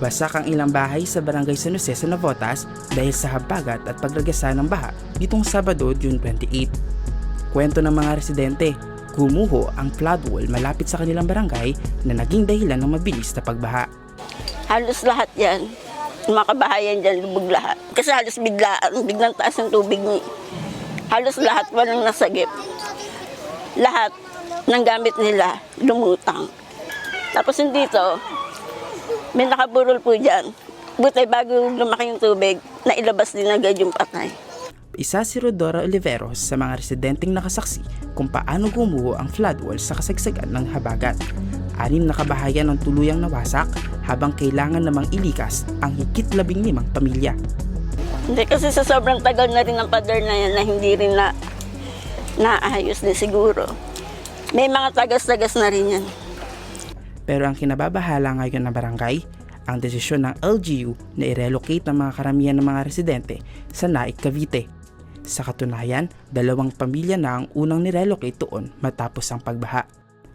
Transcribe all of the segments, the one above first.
Wasak ang ilang bahay sa barangay San Jose sa Navotas dahil sa habagat at pagragasa ng baha nitong Sabado, June 28. Kwento ng mga residente, gumuho ang flood wall malapit sa kanilang barangay na naging dahilan ng mabilis na pagbaha. Halos lahat yan. Mga kabahayan dyan, lubog lahat. Kasi halos biglaan, biglang taas ng tubig. Halos lahat walang nasagip. Lahat ng gamit nila lumutang. Tapos yung dito, may nakaburol po dyan. Buti bago lumaki yung tubig, nailabas din agad yung patay. Isa si Rodora Oliveros sa mga residenteng nakasaksi kung paano gumuho ang flood wall sa kasagsagan ng habagat. Anim na kabahayan ang tuluyang nawasak habang kailangan namang ilikas ang higit labing limang pamilya. Hindi kasi sa sobrang tagal na rin ng pader na yan na hindi rin na naayos din siguro. May mga tagas-tagas na rin yan. Pero ang kinababahala ngayon ng barangay, ang desisyon ng LGU na i-relocate ang mga karamihan ng mga residente sa Naik, Cavite. Sa katunayan, dalawang pamilya na ang unang nirelocate doon matapos ang pagbaha.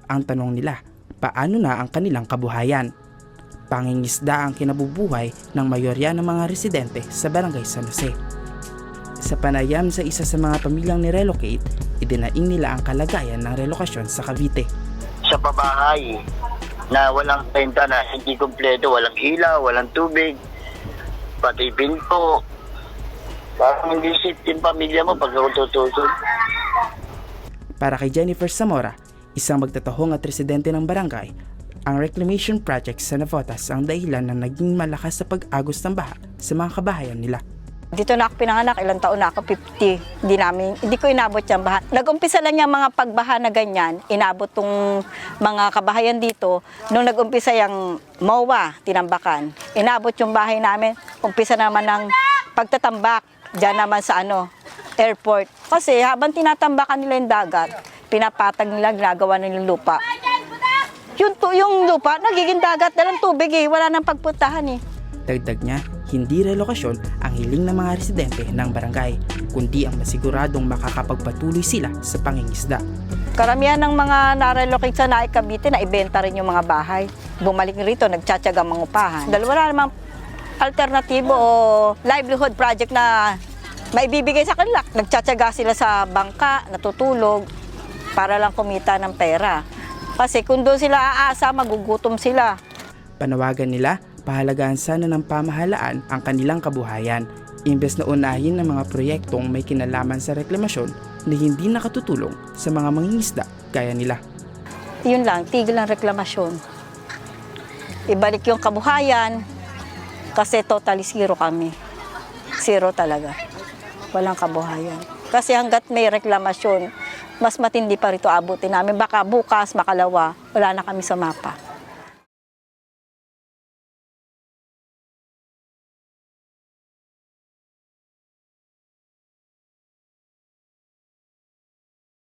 Ang tanong nila, paano na ang kanilang kabuhayan? Pangingisda ang kinabubuhay ng mayorya ng mga residente sa barangay San Jose. Sa panayam sa isa sa mga pamilyang nirelocate, idinaing nila ang kalagayan ng relokasyon sa Cavite. sa pabahay na walang benta na hindi kumpleto, walang ilaw, walang tubig, pati pinto. Parang hindi safe yung pamilya mo pag tutusok. Para kay Jennifer Zamora, isang magtatahong at residente ng barangay, ang reclamation project sa Navotas ang dahilan na naging malakas sa pag-agos ng baha sa mga kabahayan nila. Dito na ako pinanganak, ilang taon na ako, 50. Hindi namin, hindi ko inabot yung baha. Nag-umpisa lang yung mga pagbaha na ganyan, inabot tong mga kabahayan dito. Nung nag-umpisa yung MOA, tinambakan, inabot yung bahay namin. Umpisa naman ng pagtatambak, dyan naman sa ano, airport. Kasi habang tinatambakan nila yung dagat, pinapatag nila, ginagawa nila yung lupa. Yung, yung lupa, nagiging dagat na ng tubig eh, wala nang pagpuntahan eh. Dagdag niya, hindi relokasyon ang hiling ng mga residente ng barangay, kundi ang masiguradong makakapagpatuloy sila sa pangingisda. Karamihan ng mga na-relocate sa Naik Cavite na ibenta rin yung mga bahay. Bumalik rito, nagtsatsaga mangupahan. Dahil wala namang alternatibo o livelihood project na maibibigay sa kanila. Nagtsatsaga sila sa bangka, natutulog, para lang kumita ng pera. Kasi kung doon sila aasa, magugutom sila. Panawagan nila, pahalagaan sana ng pamahalaan ang kanilang kabuhayan, imbes na unahin ng mga proyektong may kinalaman sa reklamasyon na hindi nakatutulong sa mga mangingisda gaya nila. Yun lang, tigil ang reklamasyon. Ibalik yung kabuhayan kasi totally zero kami. Zero talaga. Walang kabuhayan. Kasi hanggat may reklamasyon, mas matindi pa rito abutin namin. Baka bukas, makalawa, wala na kami sa mapa.